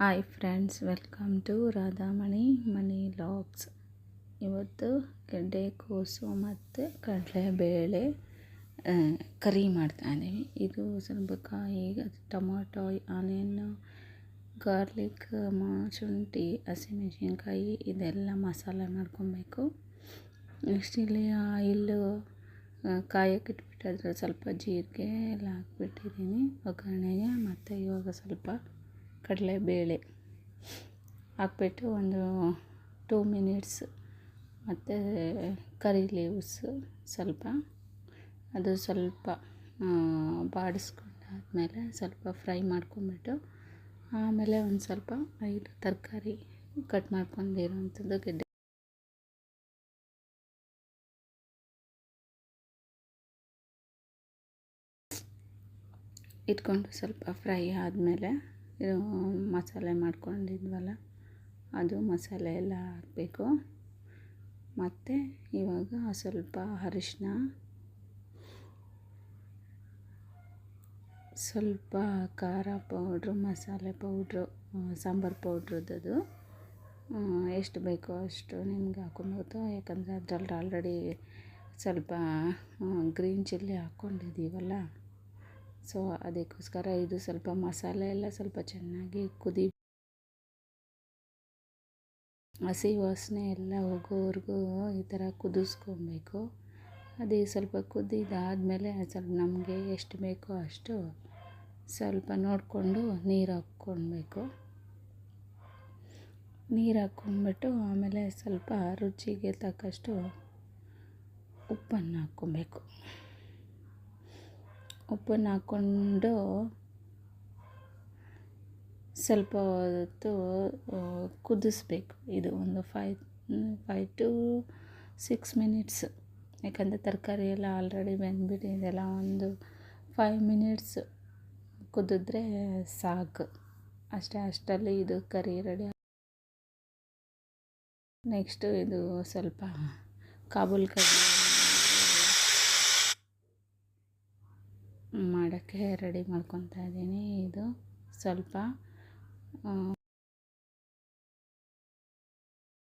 Hi friends welcome to Radhamani money logs ಇವತ್ತು ಗೆಡ್ಡೆಕೋಸು ಮತ್ತು ಕಡಲೆಬೇಳೆ ಕರಿ ಮಾಡ್ತಾಯಿದ್ದೀವಿ ಇದು ಸ್ವಲ್ಪ ಕಾಯಿ ಟೊಮಾಟೊ ಆನಿಯನ್ನು ಗಾರ್ಲಿಕ್ ಶುಂಠಿ ಹಸಿಮೆಣಸಿನ್ಕಾಯಿ, ಇದೆಲ್ಲ ಮಸಾಲೆ ಮಾಡ್ಕೊಬೇಕು. ನೆಕ್ಸ್ಟ್ ಇಲ್ಲಿ ಆಯಿಲ್ ಕಾಯಕ್ಕೆ ಇಟ್ಬಿಟ್ಟು ಸ್ವಲ್ಪ ಜೀರಿಗೆ ಎಲ್ಲ ಹಾಕ್ಬಿಟ್ಟಿದ್ದೀನಿ. ಒಗ್ಗರಣೆಗೆ ಮತ್ತು ಇವಾಗ ಸ್ವಲ್ಪ ಕಡಲೆಬೇಳೆ ಹಾಕ್ಬಿಟ್ಟು ಒಂದು ಟೂ ಮಿನಿಟ್ಸ್ ಮತ್ತು ಕರಿ ಲೀವ್ಸ್ ಸ್ವಲ್ಪ. ಅದು ಸ್ವಲ್ಪ ಬಾಡಿಸ್ಕೊಂಡಾದ್ಮೇಲೆ ಸ್ವಲ್ಪ ಫ್ರೈ ಮಾಡ್ಕೊಂಬಿಟ್ಟು ಆಮೇಲೆ ಒಂದು ಸ್ವಲ್ಪ ಐದು ತರಕಾರಿ ಕಟ್ ಮಾಡ್ಕೊಂಡಿರೋವಂಥದ್ದು ಗೆಡ್ಡೆ. ಇಟ್ಕೊಂಡು ಸ್ವಲ್ಪ ಫ್ರೈ ಆದಮೇಲೆ ಇದು, ಮಸಾಲೆ ಮಾಡ್ಕೊಂಡಿದ್ವಲ್ಲ, ಅದು ಮಸಾಲೆ ಎಲ್ಲ ಹಾಕಬೇಕು. ಮತ್ತು ಇವಾಗ ಸ್ವಲ್ಪ ಅರಿಶಿನ ಸ್ವಲ್ಪ ಖಾರ ಪೌಡ್ರು, ಮಸಾಲೆ ಪೌಡ್ರು ಸಾಂಬಾರು ಪೌಡ್ರದ್ದು ಎಷ್ಟು ಬೇಕೋ ಅಷ್ಟು ನಿಮ್ಗೆ ಹಾಕೊಬೋದು ಯಾಕಂದರೆ ಅದರಲ್ಲಿ ಆಲ್ರೆಡಿ ಸ್ವಲ್ಪ ಗ್ರೀನ್ ಚಿಲ್ಲಿ ಹಾಕ್ಕೊಂಡಿದ್ದೀವಲ್ಲ ಸೊ ಅದಕ್ಕೋಸ್ಕರ ಇದು ಸ್ವಲ್ಪ ಮಸಾಲೆ ಎಲ್ಲ ಸ್ವಲ್ಪ ಚೆನ್ನಾಗಿ ಕುದಿ ಹಸಿ ವಾಸನೆ ಎಲ್ಲ ಹೋಗೋವರೆಗೂ ಈ ಥರ ಕುದಿಸ್ಕೊಬೇಕು. ಅದೇ ಸ್ವಲ್ಪ ಕುದಿದಾದಮೇಲೆ ಸ್ವಲ್ಪ ನಮಗೆ ಎಷ್ಟು ಬೇಕೋ ಅಷ್ಟು ಸ್ವಲ್ಪ ನೋಡಿಕೊಂಡು ನೀರು ಹಾಕ್ಕೊಳ್ಬೇಕು. ನೀರು ಹಾಕ್ಕೊಂಡ್ಬಿಟ್ಟು ಆಮೇಲೆ ಸ್ವಲ್ಪ ರುಚಿಗೆ ತಕ್ಕಷ್ಟು ಉಪ್ಪನ್ನು ಹಾಕ್ಕೊಬೇಕು ಉಪ್ಪನ್ನು ಹಾಕ್ಕೊಂಡು ಸ್ವಲ್ಪ ಹೊತ್ತು ಕುದಿಸ್ಬೇಕು. ಇದು ಒಂದು five five to six minutes ಯಾಕಂದರೆ ತರಕಾರಿ ಎಲ್ಲ ಆಲ್ರೆಡಿ ಬೆಂದ್ಬಿಟ್ಟಿದೆಲ್ಲ ಒಂದು ಫೈವ್ ಮಿನಿಟ್ಸ್ ಕುದಿದ್ರೆ ಸಾಕು. ಅಷ್ಟೇ, ಅಷ್ಟರಲ್ಲಿ ಇದು ಕರಿ ರೆಡಿ ನೆಕ್ಸ್ಟು ಇದು ಸ್ವಲ್ಪ ಕಾಬೂಲ್ ಕರಿ ಮಾಡೋಕ್ಕೆ ರೆಡಿ ಮಾಡ್ಕೊತಾ ಇದ್ದೀನಿ. ಇದು ಸ್ವಲ್ಪ